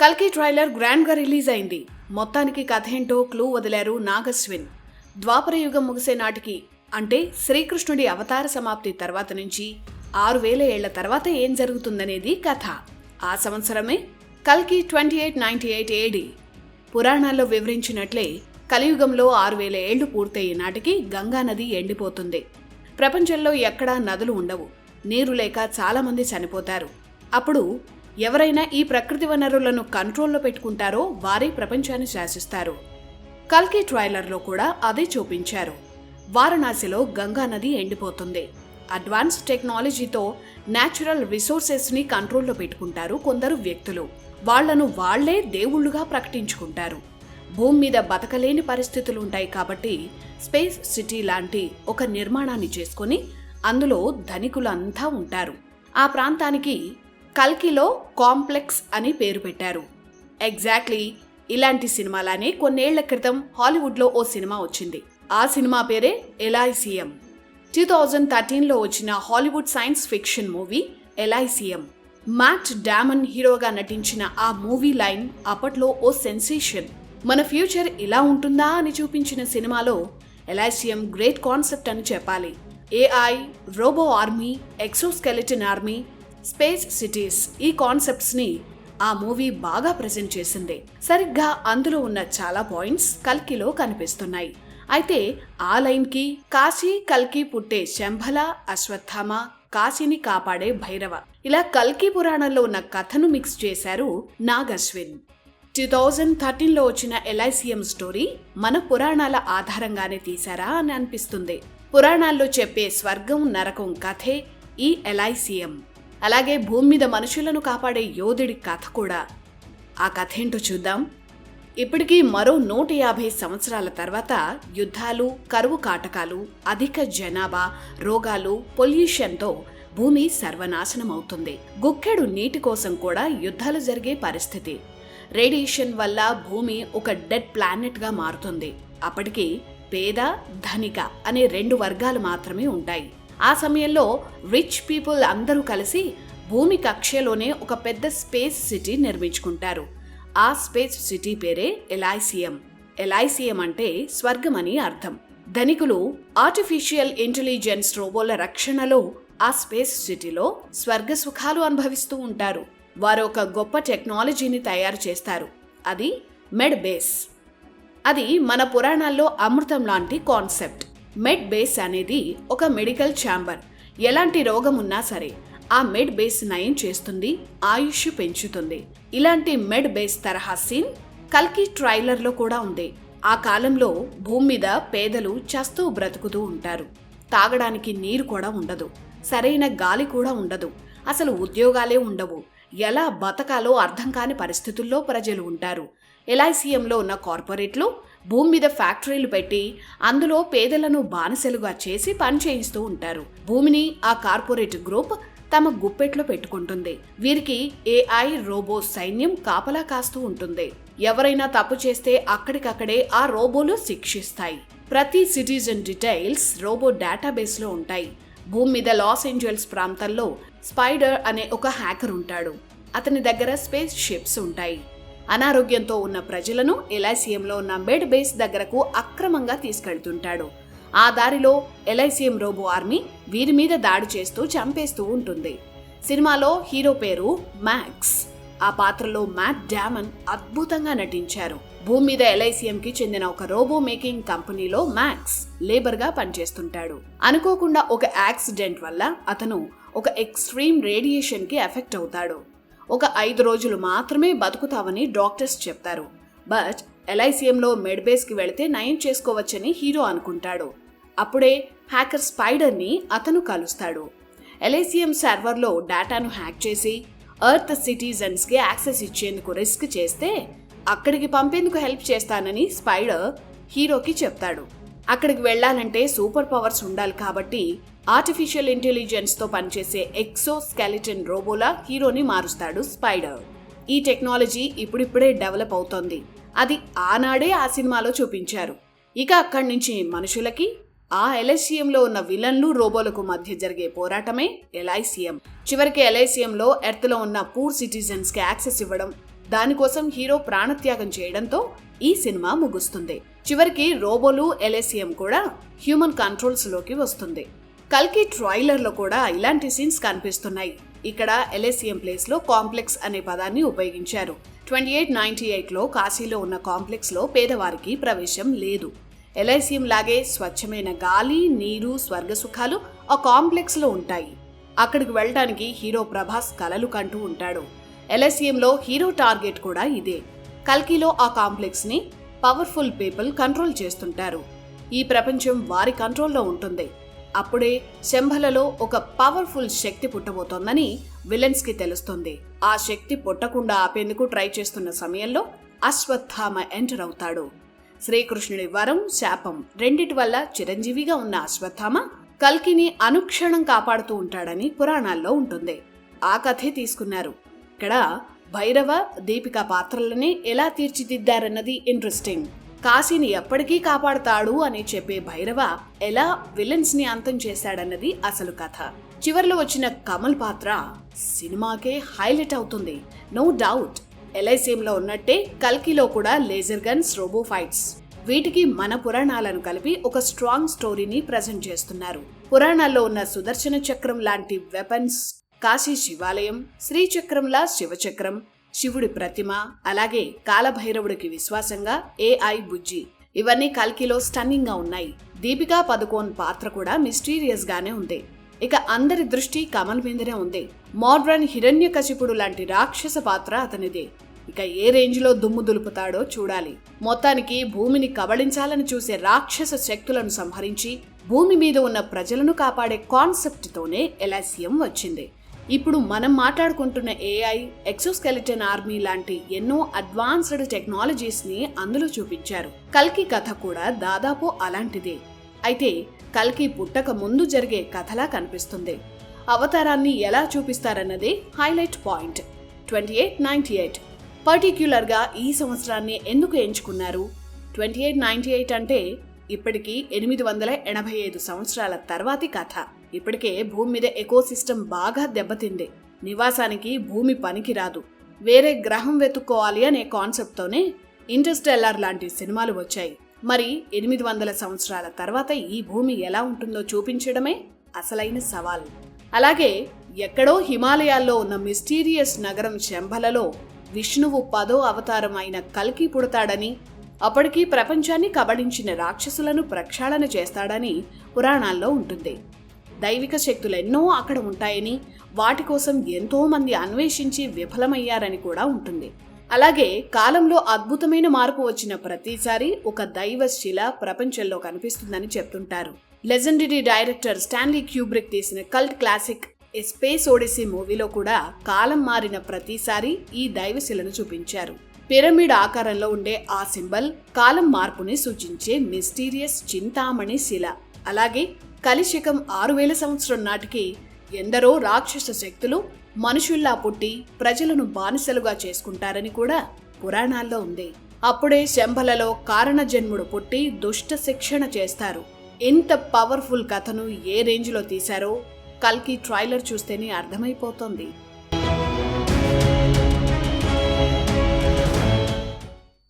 కల్కి ట్రైలర్ గ్రాండ్గా రిలీజ్ అయింది. మొత్తానికి కథ ఏంటో క్లూ వదిలారు నాగస్విన్ ద్వాపర యుగం ముగిసే నాటికి అంటే శ్రీకృష్ణుడి అవతార సమాప్తి తర్వాత నుంచి ఆరు వేల ఏళ్ళ తర్వాత ఏం జరుగుతుందనేది కథ. ఆ సంవత్సరమే కల్కి twenty eight ninety eight AD. పురాణాల్లో వివరించినట్లే కలియుగంలో ఆరు వేల ఏళ్ళు పూర్తయ్యే నాటికి గంగా నది ఎండిపోతుంది. ప్రపంచంలో ఎక్కడా నదులు ఉండవు. నీరు లేక చాలామంది చనిపోతారు. అప్పుడు ఎవరైనా ఈ ప్రకృతి వనరులను కంట్రోల్లో పెట్టుకుంటారో వారే ప్రపంచాన్ని శాసిస్తారు. కల్కి ట్రైలర్లో కూడా అదే చూపించారు. వారణాసిలో గంగా నది ఎండిపోతుంది. అడ్వాన్స్ టెక్నాలజీతో న్యాచురల్ రిసోర్సెస్ని కంట్రోల్లో పెట్టుకుంటారు కొందరు వ్యక్తులు. వాళ్ళను వాళ్ళే దేవుళ్ళుగా ప్రకటించుకుంటారు. భూమి మీద బతకలేని పరిస్థితులు ఉంటాయి కాబట్టి స్పేస్ సిటీ లాంటి ఒక నిర్మాణాన్ని చేసుకొని అందులో ధనికులంతా ఉంటారు. ఆ ప్రాంతానికి కల్కిలో కాంప్లెక్స్ అని పేరు పెట్టారు. ఎగ్జాక్ట్లీ ఇలాంటి సినిమాలానే కొన్నేళ్ళ క్రితం హాలీవుడ్లో ఓ సినిమా వచ్చింది. ఆ సినిమా పేరే ఎలాయిసిఎం టూ థౌజండ్ థర్టీన్లో వచ్చిన Hollywood science fiction movie Elysium Matt Damon హీరోగా నటించిన ఆ మూవీ లైన్ అప్పట్లో ఓ సెన్సేషన్. మన ఫ్యూచర్ ఇలా ఉంటుందా అని చూపించిన సినిమాలో ఎలాసియం గ్రేట్ కాన్సెప్ట్ అని చెప్పాలి. AI robo army exoskeleton army space cities ఈ కాన్సెప్ట్స్ని ఆ మూవీ బాగా ప్రజెంట్ చేసింది. సరిగ్గా అందులో ఉన్న చాలా పాయింట్స్ కల్కిలో కనిపిస్తున్నాయి. అయితే ఆ లైన్కి కాశీ కల్కి పుట్టే శంభల అశ్వత్థామ కాశీని కాపాడే భైరవ. ఇలా కల్కి పురాణంలో ఉన్న కథను మిక్స్ చేశారు నాగశ్విన్. టూ థౌజండ్ థర్టీన్లో వచ్చిన ఎల్ఐసిఎం స్టోరీ మన పురాణాల ఆధారంగానే తీశారా అని అనిపిస్తుంది. పురాణాల్లో చెప్పే స్వర్గం నరకం కథే ఈ ఎల్ఐసిఎం. అలాగే భూమి మీద మనుషులను కాపాడే యోధుడి కథ కూడా. ఆ కథ ఏంటో చూద్దాం. ఇప్పటికీ మరో నూట యాభై సంవత్సరాల తర్వాత యుద్ధాలు కరువు కాటకాలు అధిక జనాభా రోగాలు పొల్యూషన్తో భూమి సర్వనాశనం అవుతుంది గుక్కెడు నీటి కోసం కూడా యుద్ధాలు జరిగే పరిస్థితి. రేడియేషన్ వల్ల భూమి ఒక డెడ్ ప్లానెట్గా మారుతుంది. అప్పటికి పేద ధనిక అనే రెండు వర్గాలు మాత్రమే ఉంటాయి. ఆ సమయంలో రిచ్ పీపుల్ అందరూ కలిసి భూమి కక్షలోనే ఒక పెద్ద స్పేస్ సిటీ నిర్మించుకుంటారు. ఆ స్పేస్ సిటీ పేరే ఎలైసియం ఎలైసియం అంటే స్వర్గం అని అర్థం. ధనికులు ఆర్టిఫిషియల్ ఇంటెలిజెన్స్ రోబోల రక్షణలో ఆ స్పేస్ సిటీలో స్వర్గ సుఖాలు అనుభవిస్తూ ఉంటారు. వారు ఒక గొప్ప టెక్నాలజీని తయారు చేస్తారు. అది మెడ్ బేస్ అది మన పురాణాల్లో అమృతం లాంటి కాన్సెప్ట్ మెడ్ బేస్ అనేది ఒక మెడికల్ ఛాంబర్. ఎలాంటి రోగం ఉన్నా సరే ఆ మెడ్ బేస్ నయం చేస్తుంది ఆయుష్ పెంచుతుంది. ఇలాంటి మెడ్ బేస్ తరహా సీన్ కల్కి ట్రైలర్లో కూడా ఉంది ఆ కాలంలో భూమి మీద పేదలు చస్తూ బ్రతుకుతూ ఉంటారు. తాగడానికి నీరు కూడా ఉండదు. సరైన గాలి కూడా ఉండదు. అసలు ఉద్యోగాలే ఉండవు. ఎలా బతకాలో అర్థం కాని పరిస్థితుల్లో ప్రజలు ఉంటారు. ఎల్ఐసిఎంలో ఉన్న కార్పొరేట్లు భూమి మీద ఫ్యాక్టరీలు పెట్టి అందులో పేదలను బానిసలుగా చేసి పనిచేయిస్తూ ఉంటారు. భూమిని ఆ కార్పొరేట్ గ్రూప్ తమ గుప్పెట్లో పెట్టుకుంటుంది. వీరికి ఏఐ రోబో సైన్యం కాపలా కాస్తూ ఉంటుంది. ఎవరైనా తప్పు చేస్తే అక్కడికక్కడే ఆ రోబోలు శిక్షిస్తాయి. ప్రతి సిటిజన్ డీటెయిల్స్ రోబో డేటాబేస్లో ఉంటాయి. భూమి మీద లాస్ ఏంజల్స్ ప్రాంతంలో స్పైడర్ అనే ఒక హ్యాకర్ ఉంటాడు. అతని దగ్గర స్పేస్ షిప్స్ ఉంటాయి. అనారోగ్యంతో ఉన్న ప్రజలను ఎల్ఐసిఎంలో ఉన్న మెడ్ బేస్ దగ్గరకు అక్రమంగా తీసుకెళ్తుంటాడు. ఆ దారిలో ఎల్ఐసిఎం రోబో ఆర్మీ వీరి మీద దాడి చేస్తూ చంపేస్తూ ఉంటుంది. సినిమాలో హీరో పేరు మ్యాక్స్. ఆ పాత్రలో మ్యాట్ డామన్ అద్భుతంగా నటించారు. భూమి మీద ఎల్ఐసిఎంకి చెందిన ఒక రోబో మేకింగ్ కంపెనీలో మ్యాక్స్ లేబర్గా పనిచేస్తుంటాడు. అనుకోకుండా ఒక యాక్సిడెంట్ వల్ల అతను ఒక ఎక్స్ట్రీమ్ రేడియేషన్కి ఎఫెక్ట్ అవుతాడు. ఒక ఐదు రోజులు మాత్రమే బతుకుతావని డాక్టర్స్ చెప్తారు. బట్ ఎల్ఐసిఎంలో మెడ్బేస్కి వెళితే నయం చేసుకోవచ్చని హీరో అనుకుంటాడు. అప్పుడే హ్యాకర్ స్పైడర్ని అతను కలుస్తాడు. ఎల్ఐసిఎం సర్వర్లో డేటాను హ్యాక్ చేసి ఎర్త్ సిటిజన్స్కి యాక్సెస్ ఇచ్చేందుకు రిస్క్ చేస్తే అక్కడికి పంపేందుకు హెల్ప్ చేస్తానని స్పైడర్ హీరోకి చెప్తాడు. అక్కడికి వెళ్ళాలంటే సూపర్ పవర్స్ ఉండాలి కాబట్టి ఆర్టిఫిషియల్ ఇంటెలిజెన్స్తో పనిచేసే ఎక్సో స్కెలిటన్ రోబోలా హీరోని మారుస్తాడు స్పైడర్. ఈ టెక్నాలజీ ఇప్పుడిప్పుడే డెవలప్ అవుతోంది. అది ఆనాడే ఆ సినిమాలో చూపించారు. ఇక అక్కడి నుంచి మనుషులకి ఆ ఎల్ఐసిఎంలో ఉన్న విలన్లు రోబోలకు మధ్య జరిగే పోరాటమే ఎల్ఐసిఎం. చివరికి ఎల్ఐసిఎంలో ఎర్త్లో ఉన్న పూర్ సిటిజన్స్కి యాక్సెస్ ఇవ్వడం దానికోసం హీరో ప్రాణత్యాగం చేయడంతో ఈ సినిమా ముగుస్తుంది. చివరికి రోబోలు ఎలెసియం కూడా హ్యూమన్ కంట్రోల్స్లోకి వస్తుంది. కల్కి ట్రైలర్లో కూడా ఇలాంటి సీన్స్ కనిపిస్తున్నాయి. ఇక్కడ ఎలెసియం ప్లేస్లో కాంప్లెక్స్ అనే పదాన్ని ఉపయోగించారు. ట్వంటీ ఎయిట్ నైన్టీ ఎయిట్లో కాశీలో ఉన్న కాంప్లెక్స్లో పేదవారికి ప్రవేశం లేదు. ఎల్ఐసిఎం లాగే స్వచ్ఛమైన గాలి నీరు స్వర్గ సుఖాలు ఆ కాంప్లెక్స్లో ఉంటాయి. అక్కడికి వెళ్ళడానికి హీరో ప్రభాస్ కలలు కంటూ ఉంటాడు. ఎల్ఐసిఎంలో హీరో టార్గెట్ కూడా ఇదే. కల్కిలో ఆ కాంప్లెక్స్ని పవర్ఫుల్ పీపుల్ కంట్రోల్ చేస్తుంటారు. ఈ ప్రపంచం వారి కంట్రోల్లో ఉంటుంది. అప్పుడే శంభలలో ఒక పవర్ఫుల్ శక్తి పుట్టబోతోందని విలన్స్కి తెలుస్తుంది. ఆ శక్తి పుట్టకుండా ఆపేందుకు ట్రై చేస్తున్న సమయంలో అశ్వత్థామ ఎంటర్ అవుతాడు. శ్రీకృష్ణుడి వరం శాపం. రెండిటి వల్ల చిరంజీవిగా ఉన్న అశ్వత్థామ కల్కిని అనుక్షణం కాపాడుతూ ఉంటాడని పురాణాల్లో ఉంటుంది. ఆ కథే తీసుకున్నారు. ఇక్కడ భైరవ దీపిక పాత్రలని ఎలా తీర్చిదిద్దారన్నది ఇంట్రెస్టింగ్ కాశీని ఎప్పటికీ కాపాడుతాడు అని చెప్పే భైరవ ఎలా విలన్స్ని అంతం చేశాడన్నది అసలు కథ. చివర్లో వచ్చిన కమల్ పాత్ర సినిమాకే హైలైట్ అవుతుంది. నో డౌట్ ఎల్ఐసిఎంలో ఉన్నట్టే కల్కిలో కూడా లేజర్ గన్స్ రోబో ఫైట్స్ వీటికి మన పురాణాలను కలిపి ఒక స్ట్రాంగ్ స్టోరీని ప్రజెంట్ చేస్తున్నారు. పురాణాల్లో ఉన్న సుదర్శన చక్రం లాంటి వెపన్స్ కాశీ శివాలయం శ్రీచక్రంలా శివచక్రం శివుడి ప్రతిమ అలాగే కాలభైరవుడికి విశ్వాసంగా ఏఐ బుజ్జి. ఇవన్నీ కల్కిలో స్టన్నింగ్గా ఉన్నాయి. దీపికా పదుకోన్ పాత్ర కూడా మిస్టీరియస్ గానే ఉంది ఇక అందరి దృష్టి కమల్ మీదనే ఉంది. మోడ్రన్ హిరణ్యకశిపుడు లాంటి రాక్షస పాత్ర అతనిదే. ఇక ఏ రేంజ్లో దుమ్ము దులుపుతాడో చూడాలి. మొత్తానికి భూమిని కబళించాలని చూసే రాక్షస శక్తులను సంహరించి భూమి మీద ఉన్న ప్రజలను కాపాడే కాన్సెప్ట్ తోనే ఎలాసియం వచ్చింది. ఇప్పుడు మనం మాట్లాడుకుంటున్న ఏఐ ఎక్సోస్కెలిటన్ ఆర్మీ లాంటి ఎన్నో అడ్వాన్స్డ్ టెక్నాలజీస్ని అందులో చూపించారు. కల్కి కథ కూడా దాదాపు అలాంటిదే. అయితే కల్కి పుట్టక ముందు జరిగే కథలా కనిపిస్తుంది. అవతారాన్ని ఎలా చూపిస్తారన్నదే highlight point twenty eight ninety eight పర్టిక్యులర్గా ఈ సంవత్సరాన్ని ఎందుకు ఎంచుకున్నారు? ట్వంటీ ఎయిట్ నైన్టీ ఎయిట్ అంటే ఇప్పటికీ ఎనిమిది వందల ఎనభై ఐదు సంవత్సరాల తర్వాతి కథ. ఇప్పటికే భూమి మీద ఎకోసిస్టమ్ బాగా దెబ్బతింది. నివాసానికి భూమి పనికిరాదు. వేరే గ్రహం వెతుక్కోవాలి అనే కాన్సెప్ట్తోనే ఇంటర్స్టెల్లార్ లాంటి సినిమాలు వచ్చాయి. మరి ఎనిమిది వందల సంవత్సరాల తర్వాత ఈ భూమి ఎలా ఉంటుందో చూపించడమే అసలైన సవాల్. అలాగే ఎక్కడో హిమాలయాల్లో ఉన్న మిస్టీరియస్ నగరం శంభలలో విష్ణువు పదో అవతారం అయిన కల్కి పుడతాడని అప్పటికి ప్రపంచాన్ని కబళించిన రాక్షసులను ప్రక్షాళన చేస్తాడని పురాణాల్లో ఉంటుంది. దైవిక శక్తులు ఎన్నో అక్కడ ఉంటాయని వాటి కోసం ఎంతోమంది అన్వేషించి విఫలమయ్యారని కూడా ఉంటుంది. అలాగే కాలంలో అద్భుతమైన మార్పు వచ్చిన ప్రతిసారి ఒక దైవ శిల ప్రపంచంలో కనిపిస్తుందని చెప్తుంటారు. లెజెండరీ డైరెక్టర్ స్టాన్లీ క్యూబ్రిక్ తీసిన cult classic a space odyssey మూవీలో కూడా కాలం మారిన ప్రతిసారి ఈ దైవశిలను చూపించారు. పిరమిడ్ ఆకారంలో ఉండే ఆ సింబల్ కాలం మార్పుని సూచించే మిస్టీరియస్ చింతామణి శిల. అలాగే కలిశకం ఆరు వేల సంవత్సరం నాటికి ఎందరో రాక్షస శక్తులు మనుషుల్లా పుట్టి ప్రజలను బానిసలుగా చేసుకుంటారని కూడా పురాణాల్లో ఉంది. అప్పుడే శంభలలో కారణ జన్ముడు పుట్టి దుష్ట శిక్షణ చేస్తారు. ఇంత పవర్ఫుల్ కథను ఏ రేంజ్లో తీశారో కల్కి ట్రైలర్ చూస్తేనే అర్థమైపోతోంది.